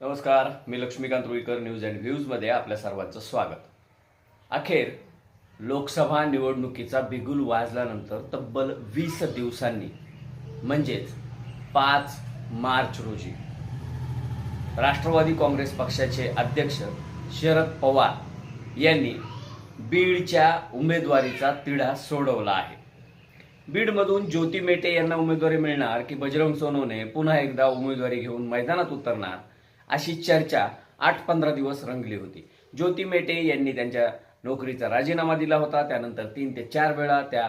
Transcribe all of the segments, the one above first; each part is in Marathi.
नमस्कार मी लक्ष्मीकांत रुईकर न्यूज अँड व्ह्यूजमध्ये आपल्या सर्वांचं स्वागत. अखेर लोकसभा निवडणुकीचा बिगुल वाजल्यानंतर तब्बल वीस दिवसांनी म्हणजेच पाच मार्च रोजी राष्ट्रवादी काँग्रेस पक्षाचे अध्यक्ष शरद पवार यांनी बीडच्या उमेदवारीचा तिढा सोडवला आहे. बीडमधून ज्योती मेटे यांना उमेदवारी मिळणार की बजरंग सोनवणे पुन्हा एकदा उमेदवारी घेऊन मैदानात उतरणार अशी चर्चा आठ पंधरा दिवस रंगली होती. ज्योती मेटे यांनी त्यांच्या नोकरीचा राजीनामा दिला होता. त्यानंतर तीन ते चार वेळा त्या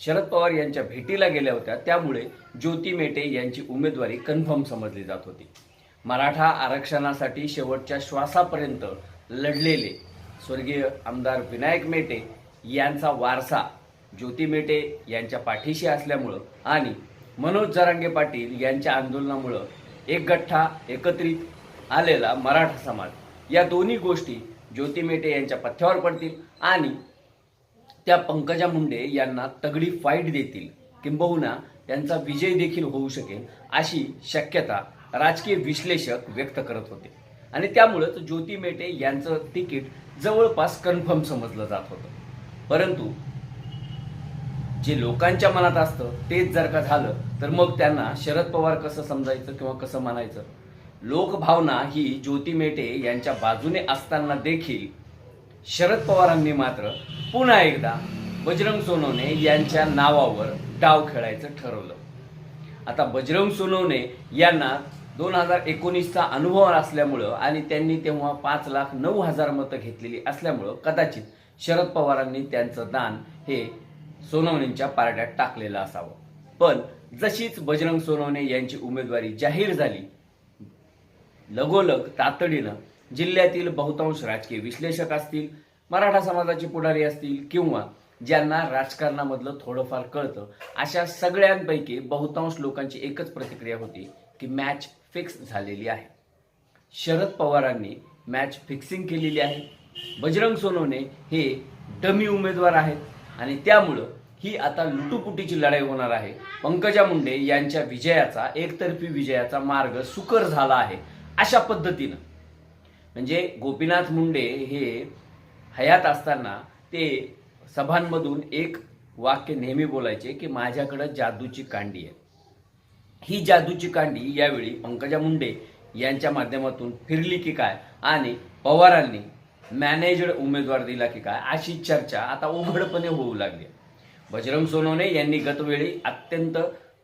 शरद पवार यांच्या भेटीला गेल्या होत्या. त्यामुळे ज्योती मेटे यांची उमेदवारी कन्फर्म समजली जात होती. मराठा आरक्षणासाठी शेवटच्या श्वासापर्यंत लढलेले स्वर्गीय आमदार विनायक मेटे यांचा वारसा ज्योती मेटे यांच्या पाठीशी असल्यामुळं आणि मनोज जरांगे पाटील यांच्या आंदोलनामुळं एक गठ्ठा एकत्रित आलेला मराठा समाज. या दोन्ही गोष्टी ज्योती मेटे यांच्या पथ्यावर पडतील आणि त्या पंकजा मुंडे यांना तगडी फाईट देतील. किंबहुना त्यांचा विजय देखील होऊ शकेल अशी शक्यता राजकीय विश्लेषक व्यक्त करत होते. आणि त्यामुळंच ज्योती मेटे यांचं तिकीट जवळपास कन्फर्म समजलं जात होतं. परंतु जे लोकांच्या मनात असतं तेच जर का झालं तर मग त्यांना शरद पवार कसं समजायचं किंवा कसं म्हणायचं? लोकभावना ही ज्योती मेटे यांच्या बाजूने असताना देखील शरद पवारांनी मात्र पुन्हा एकदा बजरंग सोनवणे यांच्या नावावर डाव खेळायचं ठरवलं. आता बजरंग सोनवणे यांना दोन हजार एकोणीसचा अनुभव असल्यामुळं आणि त्यांनी तेव्हा पाच लाख नऊ हजार मतं घेतलेली असल्यामुळं कदाचित शरद पवारांनी त्यांचं दान हे सोनवणेंच्या पारड्यात टाकलेलं असावं. पण जशीच बजरंग सोनवणे यांची उमेदवारी जाहीर झाली लगोलग तातडीनं जिल्ह्यातील बहुतांश राजकीय विश्लेषक असतील मराठा समाजाचे पुढारी असतील किंवा ज्यांना राजकारणामधलं थोडंफार कळतं अशा सगळ्यांपैकी बहुतांश लोकांची एकच प्रतिक्रिया होती की मॅच फिक्स झालेली आहे. शरद पवारांनी मॅच फिक्सिंग केलेली आहे. बजरंग सोनवणे हे डमी उमेदवार आहेत आणि त्यामुळं ही आता लुटुपुटीची लढाई होणार आहे. पंकजा मुंडे यांच्या विजयाचा एकतर्फी विजयाचा मार्ग सुकर झाला आहे. अशा पद्धतीनं. म्हणजे गोपीनाथ मुंडे हे हयात असताना ते सभांमधून एक वाक्य नेहमी बोलायचे की माझ्याकडं जादूची कांडी आहे. ही जादूची कांडी यावेळी पंकजा मुंडे यांच्या माध्यमातून फिरली की काय आणि पवारांनी मॅनेजड उमेदवार दिला की काय अशी चर्चा आता उघडपणे होऊ लागली. बजरंग सोनवणे यांनी गतवेळी अत्यंत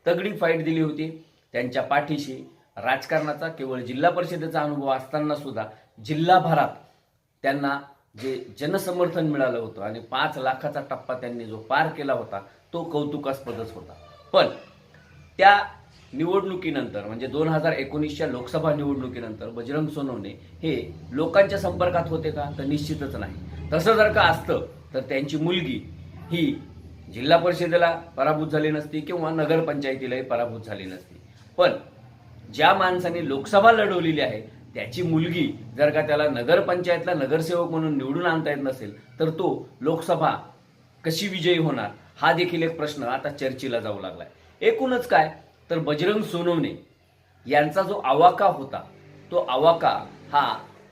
तगडी फाईट दिली होती. त्यांच्या पाठीशी राजकारणाचा केवळ जिल्हा परिषदेचा अनुभव असताना सुद्धा जिल्हाभरात त्यांना जे जनसमर्थन मिळालं होतं आणि पाच लाखाचा टप्पा त्यांनी जो पार केला होता तो कौतुकास्पदच होता. पण त्या निवडणुकीनंतर म्हणजे दोन हजार एकोणीसच्या लोकसभा निवडणुकीनंतर बजरंग सोनवणे हे लोकांच्या संपर्कात होते का? तर निश्चितच नाही. तसं जर का असतं तर त्यांची मुलगी ही जिल्हा परिषदेला पराभूत झाली नसती किंवा नगरपंचायतीलाही पराभूत झाली नसती. पण ज्या माणसाने लोकसभा लढवलेली आहे त्याची मुलगी जर का त्याला नगरपंचायतला नगरसेवक म्हणून निवडून आणता येत नसेल तर तो लोकसभा कशी विजयी होणार? हा देखील एक प्रश्न आता चर्चेला जाऊ लागलाय. एकूणच काय? तर बजरंग सोनवणे यांचा जो आवाका होता तो आवाका हा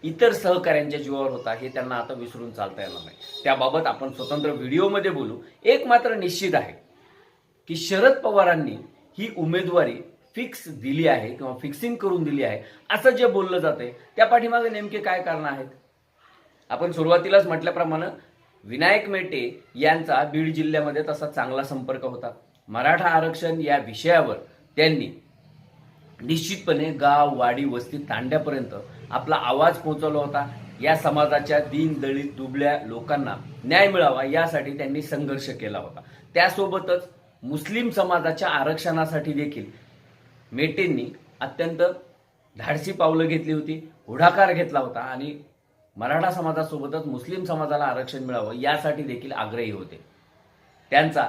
इतर सहकाऱ्यांच्या जीवावर होता हे त्यांना आता विसरून चालता येणार नाही. त्याबाबत आपण स्वतंत्र व्हिडिओमध्ये बोलू. एक मात्र निश्चित आहे की शरद पवारांनी ही उमेदवारी फिक्स दिली आहे किंवा फिक्सिंग करून दिली आहे असं जे बोललं जाते त्या पाठीमागे नेमके काय कारण आहेत? आपण सुरुवातीलाच म्हटल्याप्रमाणे विनायक मेटे यांचा बीड जिल्ह्यामध्ये तसा चांगला संपर्क होता. मराठा आरक्षण या विषयावर त्यांनी निश्चितपणे गाव वाडी वस्ती तांड्यापर्यंत आपला आवाज पोहोचवला होता. या समाजाच्या दीन दलित दुबळ्या लोकांना न्याय मिळावा यासाठी त्यांनी संघर्ष केला होता. त्यासोबतच मुस्लिम समाजाच्या आरक्षणासाठी देखील मेटेंनी अत्यंत धाडसी पावलं घेतली होती पुढाकार घेतला होता आणि मराठा समाजासोबतच मुस्लिम समाजाला आरक्षण मिळावं यासाठी देखील आग्रही होते. त्यांचा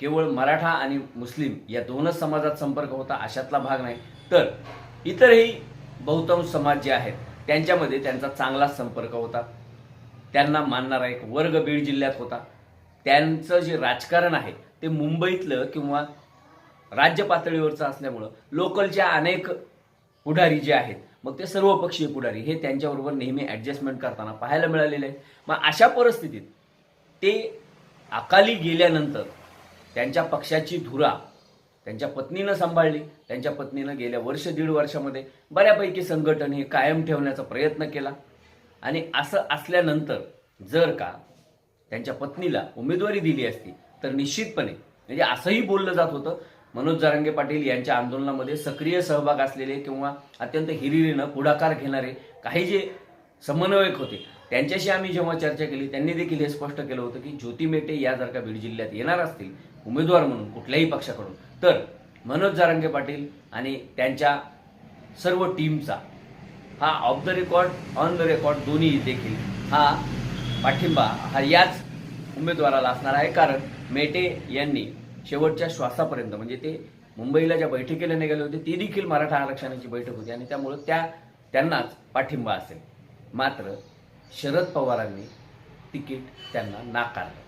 केवळ मराठा आणि मुस्लिम या दोनच समाजात संपर्क होता अशातला भाग नाही. तर इतरही बहुतांश समाज जे आहेत त्यांच्यामध्ये त्यांचा चांगलाच संपर्क होता. त्यांना मानणारा एक वर्ग बीड जिल्ह्यात होता. त्यांचं जे राजकारण आहे ते मुंबईतलं किंवा राज्य पातळीवरचं असल्यामुळं लोकलच्या अनेक पुढारी जे आहेत मग ते सर्व पक्षीय पुढारी हे त्यांच्याबरोबर नेहमी ॲडजस्टमेंट करताना पाहायला मिळालेले आहे मग अशा परिस्थितीत ते अकाली गेल्यानंतर त्यांच्या पक्षाची धुरा त्यांच्या पत्नीनं सांभाळली. त्यांच्या पत्नीनं गेल्या वर्ष दीड वर्षामध्ये बऱ्यापैकी संघटन हे कायम ठेवण्याचा प्रयत्न केला. आणि असं असल्यानंतर जर का त्यांच्या पत्नीला उमेदवारी दिली असती तर निश्चितपणे म्हणजे असंही बोललं जात होतं मनोज जरांगे पाटील यांच्या आंदोलनामध्ये सक्रिय सहभाग असलेले किंवा अत्यंत हिरिरीनं पुढाकार घेणारे काही जे समन्वयक होते त्यांच्याशी आम्ही जेव्हा चर्चा केली त्यांनी देखील हे स्पष्ट केलं होतं की ज्योती मेटे या जर का बीड जिल्ह्यात येणार असतील उमेदवार म्हणून कुठल्याही पक्षाकडून तर मनोज जारंगे पाटील आणि त्यांच्या सर्व टीमचा हा off the record on the record दोन्ही देखील हा पाठिंबा हा याच उमेदवाराला असणार आहे. कारण मेटे यांनी शेवटच्या श्वासापर्यंत म्हणजे ते मुंबईला ज्या बैठकीला निघाले होते ती देखील मराठा आरक्षणाची बैठक होती आणि त्यामुळं त्या त्यांनाच पाठिंबा असेल. मात्र शरद पवारांनी तिकीट त्यांना नाकारलं.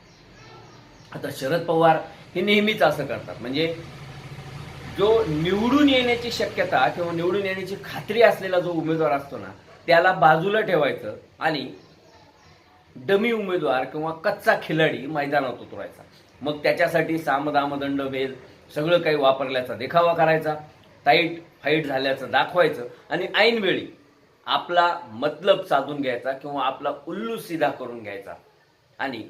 आता शरद पवार हे नेहमीच असं करतात. म्हणजे जो निवडून येण्याची शक्यता किंवा निवडून येण्याची खात्री असलेला जो उमेदवार असतो ना त्याला बाजूला ठेवायचं आणि डमी उमेदवार किंवा कच्चा खिलाडी मैदानात उतरायचा. मग त्याच्यासाठी सामदामदंड भेद सगळं काही वापरल्याचा देखावा करायचा टाईट फाईट झाल्याचं दाखवायचं आणि ऐनवेळी आपला मतलब साधून घ्यायचा किंवा आपला उल्लू सिधा करून घ्यायचा आणि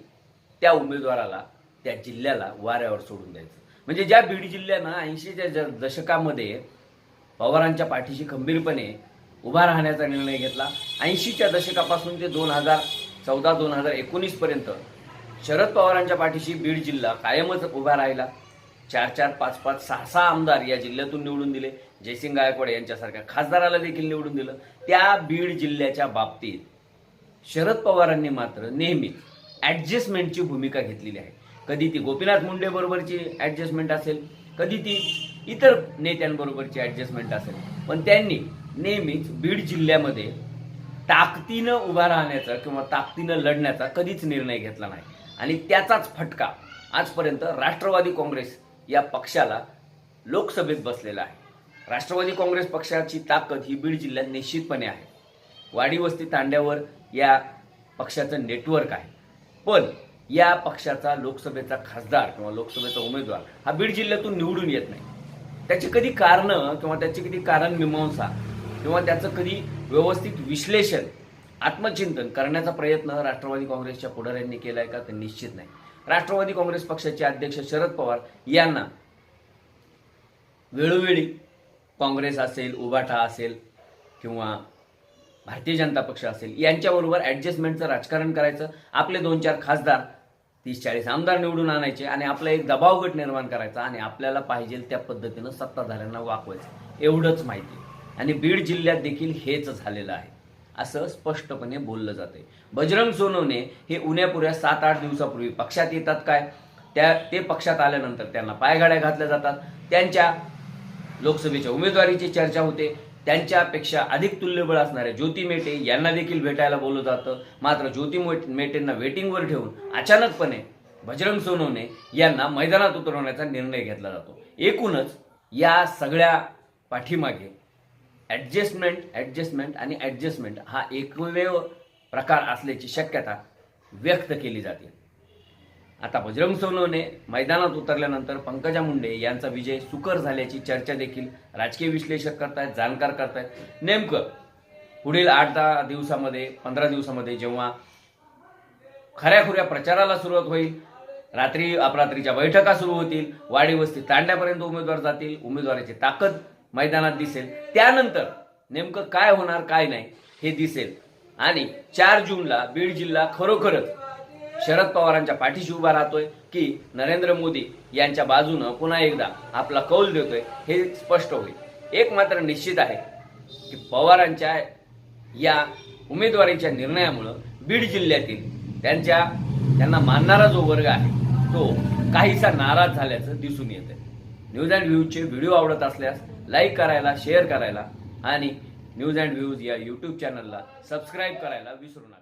त्या उमेदवाराला त्या जिल्ह्याला वाऱ्यावर सोडून द्यायचं. म्हणजे ज्या बीड जिल्ह्यानं ऐंशीच्या ज दशकामध्ये पवारांच्या पाठीशी खंबीरपणे उभा राहण्याचा निर्णय घेतला. ऐंशीच्या दशकापासून ते दोन हजार चौदा दोन हजार एकोणीसपर्यंत शरद पवारांच्या पाठीशी बीड जिल्हा कायमच उभा राहिला. चार चार पाच पाच सहा सहा आमदार या जिल्ह्यातून निवडून दिले. जयसिंग गायकवाड यांच्यासारख्या खासदाराला देखील निवडून दिलं. त्या बीड जिल्ह्याच्या बाबतीत शरद पवारांनी मात्र नेहमीच ॲडजस्टमेंटची भूमिका घेतलेली आहे. कधी ती गोपीनाथ मुंडे बरोबरची ॲडजस्टमेंट असेल कधी ती इतर नेत्यांबरोबरची ॲडजस्टमेंट असेल. पण त्यांनी नेहमीच बीड जिल्ह्यामध्ये ताकदीनं उभा राहण्याचा किंवा ताकदीनं लढण्याचा कधीच निर्णय घेतला नाही. आणि त्याचाच फटका आजपर्यंत राष्ट्रवादी काँग्रेस या पक्षाला लोकसभेत बसलेला आहे. राष्ट्रवादी काँग्रेस पक्षाची ताकद ही बीड जिल्ह्यात निश्चितपणे आहे. वाडी वस्ती तांड्यावर या पक्षाचं नेटवर्क आहे. पण या पक्षाचा लोकसभेचा खासदार किंवा लोकसभेचा उमेदवार हा बीड जिल्ह्यातून निवडून येत नाही. त्याची कधी कारणं किंवा त्याची कधी कारण मीमांसा किंवा त्याचं कधी व्यवस्थित विश्लेषण आत्मचिंतन करण्याचा प्रयत्न राष्ट्रवादी काँग्रेसच्या पुढाऱ्यांनी केलाय का ते निश्चित नाही. राष्ट्रवादी काँग्रेस पक्षाचे अध्यक्ष शरद पवार यांना वेळोवेळी काँग्रेस असेल उबाठा असेल किंवा भारतीय जनता पक्ष असेल यांच्याबरोबर ॲडजस्टमेंटचं राजकारण करायचं आपले दोन चार खासदार तीस चाळीस आमदार निवडून आणायचे आणि आपला एक दबाव गट निर्माण करायचा आणि आपल्याला पाहिजे त्या पद्धतीनं सत्ताधाऱ्यांना वाकवायचं. एवढंच माहिती. आणि बीड जिल्ह्यात देखील हेच झालेलं आहे. असं स्पष्टपणे बोललं जाते बजरंग सोनवणे हे उन्यापुऱ्या सात आठ दिवसापूर्वी पक्षात येतात काय? त्या ते पक्षात आल्यानंतर त्यांना पायगाड्या घातल्या जातात. त्यांच्या लोकसभेच्या उमेदवारीची चर्चा होते. त्यांच्यापेक्षा अधिक तुल्यबळ असणाऱ्या ज्योती मेटे यांना देखील भेटायला बोललं जातं. मात्र ज्योती मेटेंना वेटिंगवर ठेवून अचानकपणे बजरंग सोनवणे यांना मैदानात उतरवण्याचा निर्णय घेतला जातो. एकूणच या सगळ्या पाठीमागे ॲडजस्टमेंट ॲडजस्टमेंट आणि ॲडजस्टमेंट हा एकमेव प्रकार असल्याची शक्यता व्यक्त केली जाते. आता बजरंग सोनवणे मैदानात उतरल्यानंतर पंकजा मुंडे यांचा विजय सुकर झाल्याची चर्चा देखील राजकीय विश्लेषक करतायत जाणकार करतायत. नेमकं पुढील आठ दहा दिवसामध्ये पंधरा दिवसामध्ये जेव्हा खऱ्याखुऱ्या प्रचाराला सुरुवात होईल रात्री अपरात्रीच्या बैठका सुरू होतील वाडीवस्ती तांड्यापर्यंत उमेदवार जातील उमेदवाराची ताकद मैदानात दिसेल. त्यानंतर नेमकं काय होणार काय नाही हे दिसेल. आणि चार जूनला बीड जिल्हा खरोखरच शरद पवारांच्या पाठीशी उभा राहतोय की नरेंद्र मोदी यांच्या बाजूनं पुन्हा एकदा आपला कौल देतोय हे स्पष्ट होईल. एक मात्र निश्चित आहे की पवारांच्या या उमेदवारीच्या निर्णयामुळं बीड जिल्ह्यातील त्यांच्या त्यांना मानणारा जो वर्ग आहे तो काहीसा नाराज झाल्याचं दिसून येत आहे न्यूज अँड व्ह्यूजचे व्हिडिओ आवडत असल्यास लाईक करायला शेअर करायला आणि न्यूज अँड व्ह्यूज या यूट्यूब चॅनलला सबस्क्राईब करायला विसरू नका.